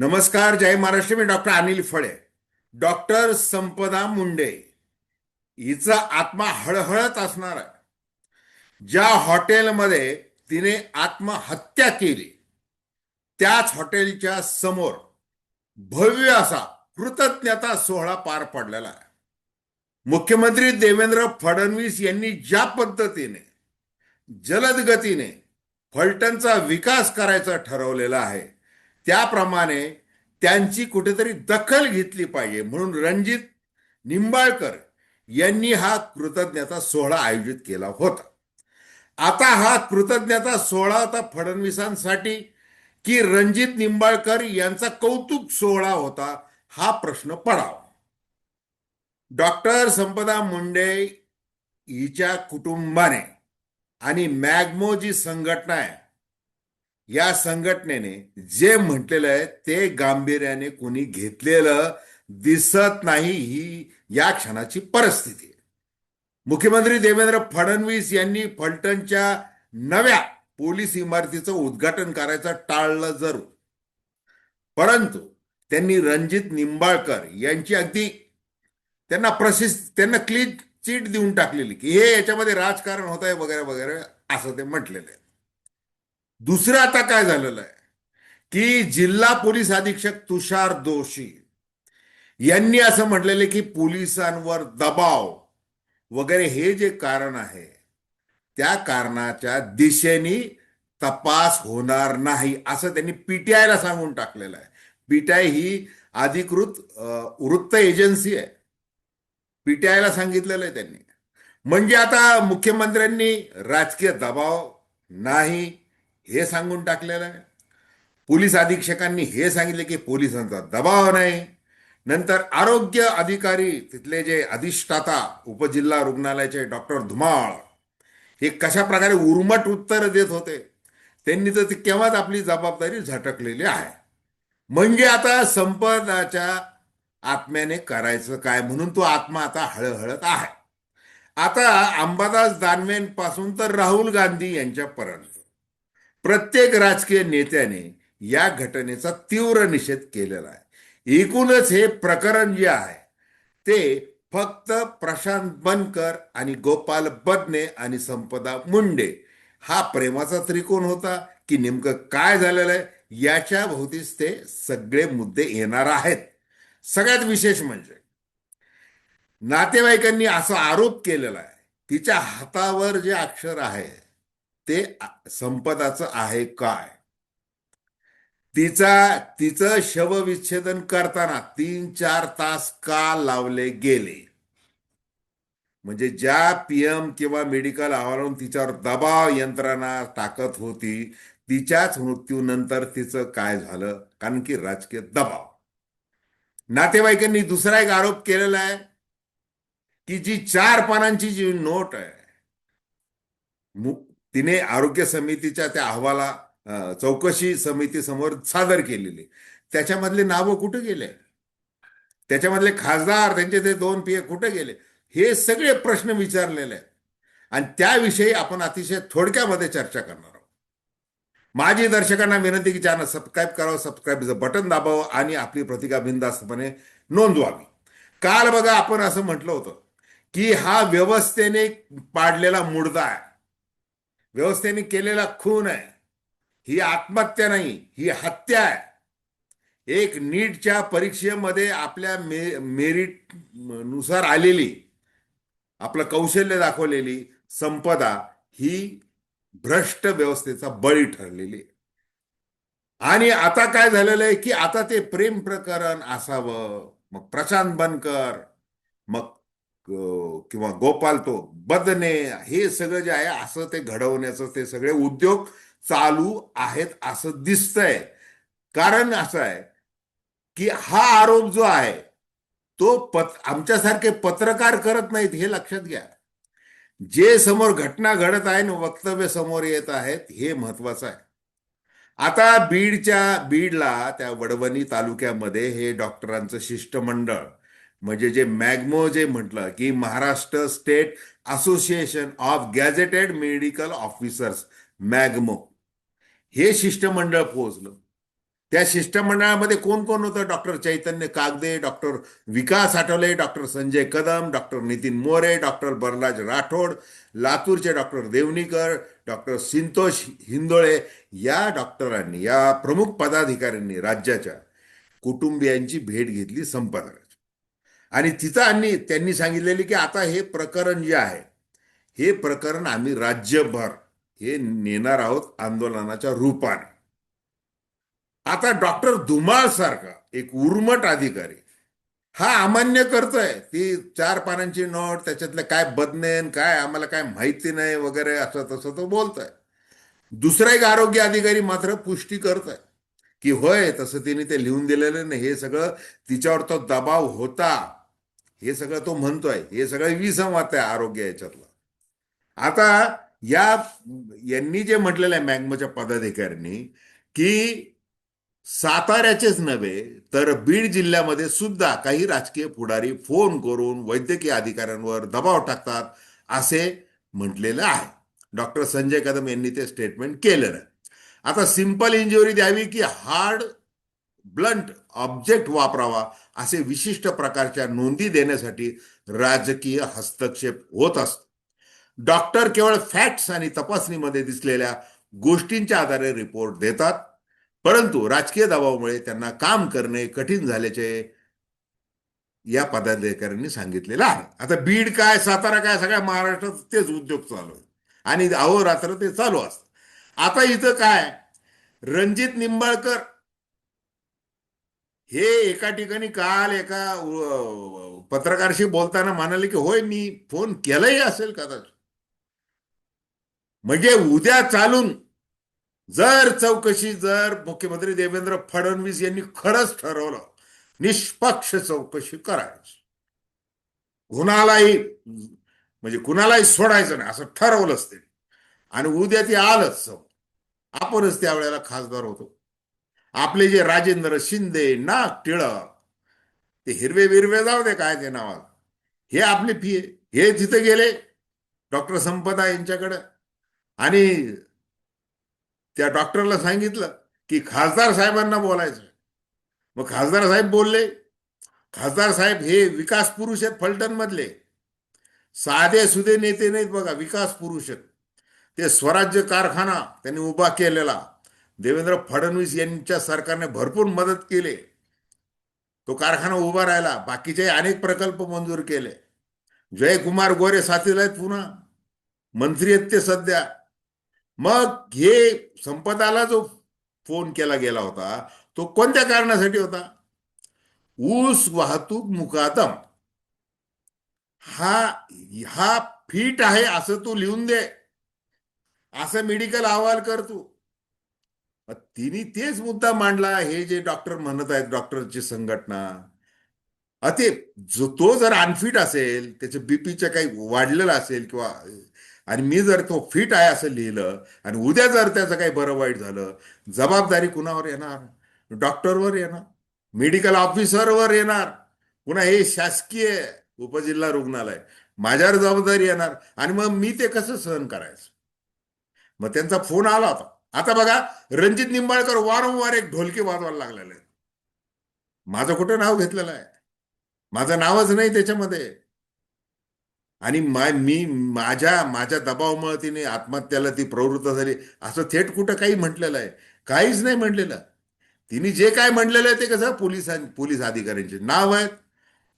नमस्कार जय महाराष्ट्र. मी डॉक्टर अनिल फळे. डॉक्टर संपदा मुंडे. हिचा आत्मा हळहळत असणार आहे. ज्या हॉटेलमध्ये तिने आत्महत्या केली त्याच हॉटेलच्या समोर भव्य असा कृतज्ञता सोहळा पार पडलेला आहे. मुख्यमंत्री देवेंद्र फडणवीस यांनी ज्या पद्धतीने जलद गतीने फलटणचा विकास करायचा ठरवलेला आहे त्याप्रमाणे त्यांची कुठेतरी दखल घेतली पाहिजे. म्हणून रणजित निंबाळकर यांनी हा कृतज्ञता सोहळा आयोजित केला होता. आता हा कृतज्ञता सोहळा होता फडणवीसांसाठी की रणजित निंबाळकर यांचा कौतुक सोहळा होता हा प्रश्न पडावा. डॉक्टर संपदा मुंडे हिच्या कुटुंबाने आणि मॅगमो जी संघटना आहे या संघटनेने जे म्हटलेलं आहे ते गांभीर्याने कोणी घेतलेलं दिसत नाही ही या क्षणाची परिस्थिती आहे. मुख्यमंत्री देवेंद्र फडणवीस यांनी फलटणच्या नव्या पोलीस इमारतीचं उद्घाटन करायचं टाळलं जरूर. परंतु त्यांनी रणजित निंबाळकर यांची अगदी त्यांना प्रसिद्ध त्यांना क्लीन चिट देऊन टाकलेली की हे याच्यामध्ये राजकारण होत आहे वगैरे वगैरे असं ते म्हटलेलं आहे. दुसरं आता काय झालेलं आहे? की जिल्हा पोलीस अधीक्षक तुषार दोशी यांनी असं म्हटलेलं की पोलिसांवर दबाव वगैरे हे जे कारण आहे त्या कारणाच्या दिशेने तपास होणार नाही असं त्यांनी पीटीआयला सांगून टाकलेलं आहे. पीटीआय ही अधिकृत वृत्त एजन्सी आहे. पीटीआयला सांगितलेलं आहे त्यांनी. म्हणजे आता मुख्यमंत्र्यांनी राजकीय दबाव नाही हे सांगून टाकलेलं आहे. पोलीस अधीक्षकांनी हे सांगितले की पोलिसांचा दबाव नाही. नंतर आरोग्य अधिकारी तिथले जे अधिष्ठाता उपजिल्हा रुग्णालयाचे डॉक्टर धुमाळ हे कशा प्रकारे उर्मट उत्तर देत होते त्यांनी तर ती केव्हाच आपली जबाबदारी झटकलेली आहे. म्हणजे आता संपदाच्या आत्म्याने करायचं काय म्हणून तो आत्मा आता हळहळत आहे. आता अंबादास दानवेंपासून तर राहुल गांधी यांच्यापर्यंत. प्रत्येक राजकीय नेत्याने या घटनेचा तीव्र निषेध केलेला आहे. एकूणच हे प्रकरण जे आहे ते फक्त प्रशांत बनकर आणि गोपाल बदने आणि संपदा मुंडे हा प्रेमाचा त्रिकोण होता की नेमकं काय झालेलं आहे याच्या भोवतीच ते सगळे मुद्दे येणार आहेत. सगळ्यात विशेष म्हणजे नातेवाईकांनी असा आरोप केलेला आहे तिच्या हातावर जे अक्षर आहे ते संपदाचं आहे काय? तिचा तिचं शवविच्छेदन करताना तीन चार तास का लावले गेले? म्हणजे ज्या पीएम किंवा मेडिकल अहवालावरून तिच्यावर दबाव यंत्रणा टाकत होती तिच्याच मृत्यूनंतर तिचं काय झालं? कारण की राजकीय दबाव. नातेवाईकांनी दुसरा एक आरोप केलेला आहे की जी चार पानांची जी नोट आहे तिने आरोग्य समितीच्या त्या अहवाला चौकशी समिती समोर सादर केलेली. त्याच्यामधले नावं कुठे गेले? त्याच्यामधले खासदार त्यांचे ते दोन पीए कुठे गेले? हे सगळे प्रश्न विचारलेले आहेत. आणि त्याविषयी आपण अतिशय थोडक्यामध्ये चर्चा करणार आहोत. माझी दर्शकांना विनंती की ज्यांना सबस्क्राईब करावं सबस्क्राईबचं बटन दाबावं आणि आपली प्रतिका बिंदास्तपणे नोंदवावी. काल बघा आपण असं म्हटलं होतं की हा व्यवस्थेने पाडलेला मुडदा आहे. व्यवस्थेने केलेला खून आहे. ही आत्महत्या नाही ही हत्या आहे. एक नीटच्या परीक्षेमध्ये आपल्या मे मेरिटनुसार आलेली आपलं कौशल्य दाखवलेली संपदा ही भ्रष्ट व्यवस्थेचा बळी ठरलेली. आहे. आणि आता काय झालेलं आहे की आता ते प्रेम प्रकरण असावं. मग प्रशांत बनकर मग किंवा गोपाल तो बदने हे सगळं जे आहे असं ते घडवण्याचं ते सगळे उद्योग चालू आहेत असं दिसतंय. कारण असं आहे की हा आरोप जो आहे तो पत आमच्यासारखे पत्रकार करत नाहीत हे लक्षात घ्या. जे समोर घटना घडत आहे आणि वक्तव्य समोर येत आहेत हे महत्वाचं आहे. आता बीडच्या बीडला त्या वडवणी तालुक्यामध्ये हे डॉक्टरांचं शिष्टमंडळ म्हणजे जे मॅग्मो जे म्हटलं की Maharashtra State Association of Gazetted Medical Officers MAGMO. हे शिष्टमंडळ पोहोचलं. त्या शिष्टमंडळामध्ये कोण कोण होतं? Doctor Chaitanya Kagde doctor Vikas Athawale doctor Sanjay Kadam doctor Nitin More doctor Barraj Rathod लातूरचे डॉक्टर देवणीकर डॉक्टर संतोष हिंदोळे या डॉक्टरांनी या प्रमुख पदाधिकाऱ्यांनी राज्याच्या कुटुंबियांची भेट घेतली संपादक आणि तिथं आणि त्यांनी सांगितलेले की आता हे प्रकरण जे आहे हे प्रकरण आम्ही राज्यभर हे नेणार आहोत आंदोलनाच्या रूपाने. आता डॉक्टर धुमाळ सारखा एक उर्मट अधिकारी हा अमान्य करतोय. ती चार पानांची नोट त्याच्यातलं काय बदनेन काय आम्हाला काय माहिती नाही वगैरे असं तसं तो बोलतोय. दुसरा एक आरोग्य अधिकारी मात्र पुष्टी करतोय की होय तसं तिने ते लिहून दिलेलं नाही. हे सगळं तिच्यावर तो दबाव होता. हे सगळं तो म्हणतोय. हे सगळं विसंवाद आहे आरोग्य याच्यातलं. आता या यांनी जे म्हटलेलं आहे मॅग्मोच्या पदाधिकाऱ्यांनी की साताऱ्याचेच नव्हे तर बीड जिल्ह्यामध्ये सुद्धा काही राजकीय पुढारी फोन करून वैद्यकीय अधिकाऱ्यांवर दबाव टाकतात असे म्हटलेलं आहे. डॉक्टर संजय कदम यांनी ते स्टेटमेंट केलेलं आहे. आता सिंपल इंजुरी द्यावी की हार्ड ब्लंट ऑब्जेक्ट वापरावा असे विशिष्ट प्रकारच्या नोंदी देण्यासाठी राजकीय हस्तक्षेप होत असतो. डॉक्टर केवळ फॅक्ट्स आणि तपासणीमध्ये दिसलेल्या गोष्टींच्या आधारे रिपोर्ट देतात परंतु राजकीय दबावामुळे त्यांना काम करणे कठीण झाल्याचे या पदाधिकाऱ्यांनी सांगितलेलं आहे. आता बीड काय सातारा काय सगळ्या महाराष्ट्रात तेच उद्योग चालू आहे आणि अहोरात्र ते चालू असत. आता इथं काय? रणजित निंबाळकर हे एका ठिकाणी काल एका पत्रकारशी बोलताना म्हणाले की होय मी फोन केलाही असेल कदाचित. म्हणजे उद्या चालून जर चौकशी जर मुख्यमंत्री देवेंद्र फडणवीस यांनी खरंच ठरवलं निष्पक्ष चौकशी करायची. कुणालाही म्हणजे कुणालाही सोडायचं नाही असं ठरवलंच ते आणि उद्या ते आलंच समोर. आपणच त्यावेळेला खासदार होतो. आपले जे राजेंद्र शिंदे नाग टिळक ते हिरवे विरवे जाऊ दे काय ते नावात. हे आपले फी हे तिथे गेले डॉक्टर संपदा यांच्याकडं. आणि त्या डॉक्टरला सांगितलं की खासदार साहेबांना बोलायचं. मग खासदार साहेब बोलले खासदार साहेब हे विकास पुरुष आहेत फलटण मधले साधे सुधे नेते नाहीत बघा विकास पुरुष आहेत. ते स्वराज्य कारखाना त्यांनी उभा केलेला. देवेंद्र फडणवीस यांच्या सरकारने भरपूर मदत केली. तो कारखाना उभा राहिला. बाकीचे अनेक प्रकल्प मंजूर केले. जयकुमार गोरे साथीला आहेत पुन्हा. मंत्री आहेत ते सध्या. मग हे संपदाला जो फोन केला गेला होता तो कोणत्या कारणासाठी होता? ऊस वाहतूक मुकादम. हा हा फिट आहे असं तू लिहून दे. असं मेडिकल अहवाल कर तू. तिने तेच मुद्दा मांडला. हे जे डॉक्टर म्हणत आहेत डॉक्टरची संघटना अ ते जो तो जर अनफिट असेल त्याचं बीपीचं काही वाढलेलं असेल किंवा आणि मी जर तो फिट आहे असं लिहिलं आणि उद्या जर त्याचं काही बरं वाईट झालं जबाबदारी कुणावर येणार? डॉक्टरवर येणार? मेडिकल ऑफिसरवर येणार? पुन्हा हे शासकीय उपजिल्हा रुग्णालय माझ्यावर जबाबदारी येणार? आणि मग मी ते कसं सहन करायचं? मग त्यांचा फोन आला होता. आता बघा रणजित निंबाळकर वारंवार एक ढोलकी वाजवायला लागलेले आहेत. माझं कुठं नाव घेतलेलं आहे? माझं नावच नाही त्याच्यामध्ये. आणि मा मी माझ्या माझ्या दबावामुळे तिने आत्महत्याला ती प्रवृत्त झाली. असं थेट कुठं काही म्हटलेलं आहे? काहीच नाही म्हटलेलं. तिने जे काय म्हटलेलं आहे ते कसं? पोलिसां पोलीस अधिकाऱ्यांचे नाव आहेत.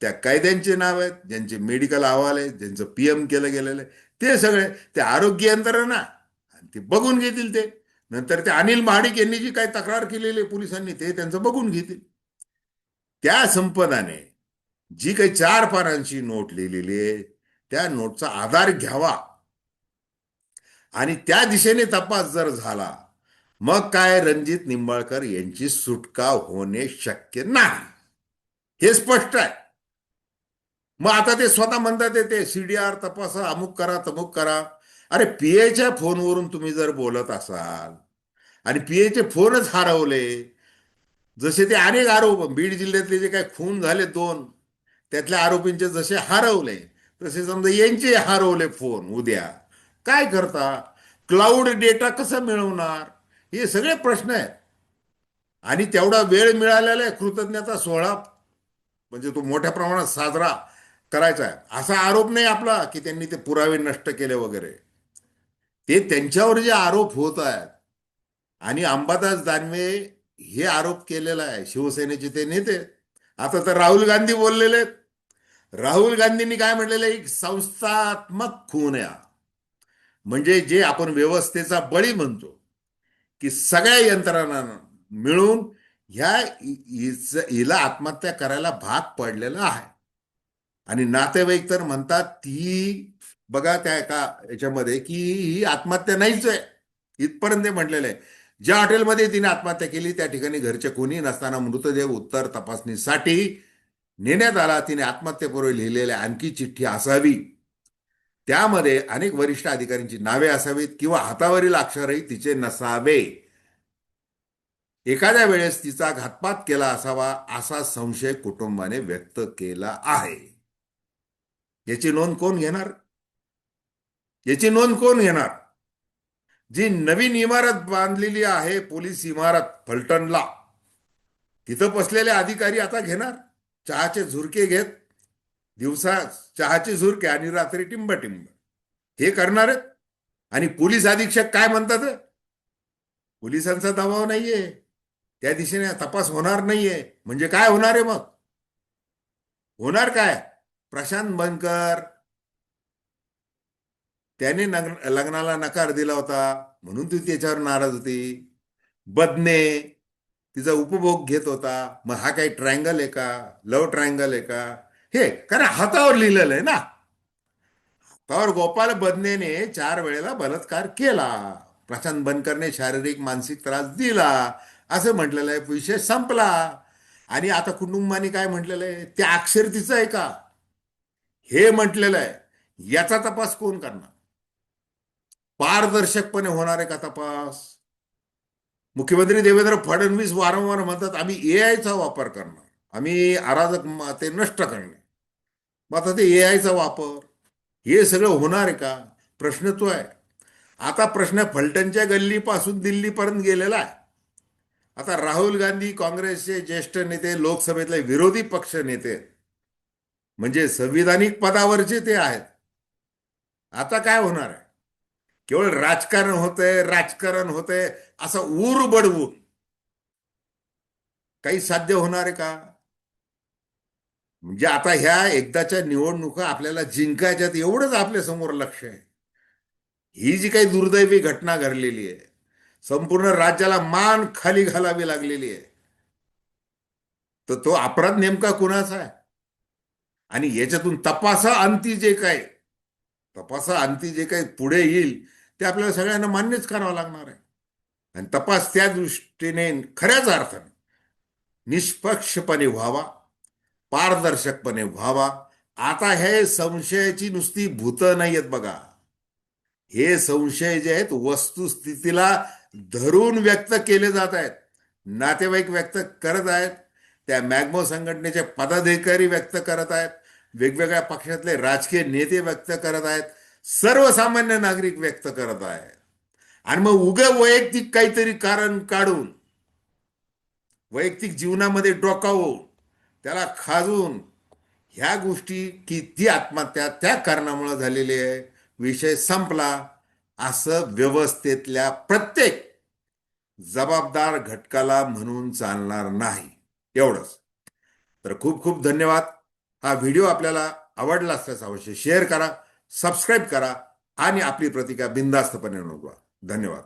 त्या कायद्यांचे नाव आहेत. ज्यांचे मेडिकल अहवाल आहेत. ज्यांचं पीएम केलं गेलेलं आहे. ते सगळे ते आरोग्य यंत्रणा. आणि ते बघून घेतील ते. नंतर ते अनिल महाडिक यांनी जी काही तक्रार केलेली आहे पोलिसांनी ते त्यांचं बघून घेतील. त्या संपदाने जी काही चार पानांची नोट लिहिलेली आहे त्या नोटचा आधार घ्यावा. आणि त्या दिशेने तपास जर झाला मग काय रणजित निंबाळकर यांची सुटका होणे शक्य नाही. हे स्पष्ट आहे. मग आता ते स्वतः म्हणतात ते सीडीआर तपासा अमुक करा तमुक करा. अरे पीएच्या फोनवरून तुम्ही जर बोलत असाल आणि पीएचे फोनच हरवले जसे ते अनेक आरोप बीड जिल्ह्यातले जे काही खून झाले दोन त्यातल्या आरोपींचे जसे हरवले तसे समजा यांचे हरवले फोन उद्या. काय करता? क्लाउड डेटा कसा मिळवणार? हे सगळे प्रश्न आहेत. आणि तेवढा वेळ मिळालेला आहे कृतज्ञता सोहळा म्हणजे तो मोठ्या प्रमाणात साजरा करायचा आहे. असा आरोप नाही आपला की त्यांनी ते पुरावे नष्ट केले वगैरे. ते त्यांच्यावर जे आरोप होत आहेत आणि अंबादास दानवे हे आरोप केलेला आहे शिवसेनेचे ते नेते. आता तर राहुल गांधी बोललेले आहेत. राहुल गांधींनी काय म्हटलेलं आहे? एक संस्थात्मक खून आहे म्हणजे जे आपण व्यवस्थेचा बळी म्हणतो की सगळ्या यंत्रणा मिळून ह्या हिला आत्महत्या करायला भाग पडलेला आहे. आणि नातेवाईक तर म्हणतात ती बघा त्या एका याच्यामध्ये की ही आत्महत्या नाहीच आहे. इथपर्यंत ते म्हटलेलं आहे. ज्या हॉटेलमध्ये तिने आत्महत्या केली त्या ठिकाणी घरचे कोणी नसताना मृतदेह उत्तर तपासणीसाठी नेण्यात आला. तिने आत्महत्येपूर्वी लिहिलेल्या आणखी चिठ्ठी असावी. त्यामध्ये अनेक वरिष्ठ अधिकाऱ्यांची नावे असावीत किंवा हातावरील अक्षरही तिचे नसावे. एखाद्या वेळेस तिचा घातपात केला असावा असा संशय कुटुंबाने व्यक्त केला आहे. याची नोंद कोण घेणार? याची नोंद कोण घेणार? जी नवीन इमारत बांधलेली आहे पोलीस इमारत फलटणला. तिथं बसलेले अधिकारी आता घेणार? चहाचे झुरके घेत दिवसा चहाचे झुरके आणि रात्री टिंब टिंब हे करणार आहेत? आणि पोलीस अधीक्षक काय म्हणतात? पोलिसांचा दबाव नाहीये. त्या दिशेने तपास होणार नाहीये. म्हणजे काय होणार आहे मग? होणार काय? प्रशांत बनकर त्याने लग्नाला नकार दिला होता. म्हणून ती त्याच्यावर नाराज होती. बदने तिचा उपभोग घेत होता. मग हा काही ट्रायंगल आहे का? लव ट्रायंगल आहे का? हे कारण हातावर लिहिलेलं आहे ना. हातावर गोपाल बदनेने चार वेळेला बलात्कार केला. प्रशांत बनकरने शारीरिक मानसिक त्रास दिला. असं म्हटलेलं आहे. विषय संपला. आणि आता कुटुंबाने काय म्हटलेलं आहे? ते अक्षर तिचं आहे का? हे म्हटलेलं आहे. याचा तपास कोण करणार? पारदर्शकपणे होणार आहे का तपास? मुख्यमंत्री देवेंद्र फडणवीस वारंवार म्हणतात आम्ही ए आयचा वापर करणार. आम्ही अराजक ते नष्ट करणे मग आता ते ए आयचा वापर हे सगळं होणार आहे का? प्रश्न तो आहे. आता प्रश्न फलटणच्या गल्लीपासून दिल्लीपर्यंत गेलेला आहे. आता राहुल गांधी काँग्रेसचे ज्येष्ठ नेते लोकसभेतले विरोधी पक्ष नेते म्हणजे संविधानिक पदावरचे ते आहेत. आता काय होणार आहे? केवळ राजकारण होतंय राजकारण होतंय असं ऊर बडवून. काही साध्य होणार आहे का? म्हणजे आता ह्या एकदाच्या निवडणुका आपल्याला जिंकायच्यात एवढंच आपल्यासमोर लक्ष आहे. ही जी काही दुर्दैवी घटना घडलेली आहे संपूर्ण राज्याला मान खाली घालावी लागलेली आहे तर तो अपराध नेमका कुणाचा आहे? आणि याच्यातून तपासा अंती जे काय तपासा अंती जे काही पुढे येईल ते आपल्याला सगळ्यांना मान्यच करावं लागणार आहे. आणि तपास त्या दृष्टीने खऱ्याच अर्थाने निष्पक्षपणे व्हावा पारदर्शकपणे व्हावा. आता हे संशयाची नुसती भूतं नाही आहेत बघा. हे संशय जे आहेत वस्तुस्थितीला धरून व्यक्त केले जात आहेत. नातेवाईक व्यक्त करत आहेत. त्या मॅग्मो संघटनेचे पदाधिकारी व्यक्त करत आहेत. वेगवेगळ्या पक्षातले राजकीय नेते व्यक्त करत आहेत. सर्वसामान्य नागरिक व्यक्त करत आहे. आणि मग उग वैयक्तिक काहीतरी कारण काढून वैयक्तिक जीवनामध्ये डोकावून त्याला खाजून ह्या गोष्टी की ती आत्महत्या त्या कारणामुळे झालेली आहे विषय संपला. असं व्यवस्थेतल्या प्रत्येक जबाबदार घटकाला म्हणून चालणार नाही. एवढंच. तर खूप खूप धन्यवाद. हा व्हिडिओ आपल्याला आवडला असल्यास अवश्य शेअर करा. सबस्क्राईब करा आणि आपली प्रतिक्रिया बिंदास्तपणे नोंदवा. धन्यवाद.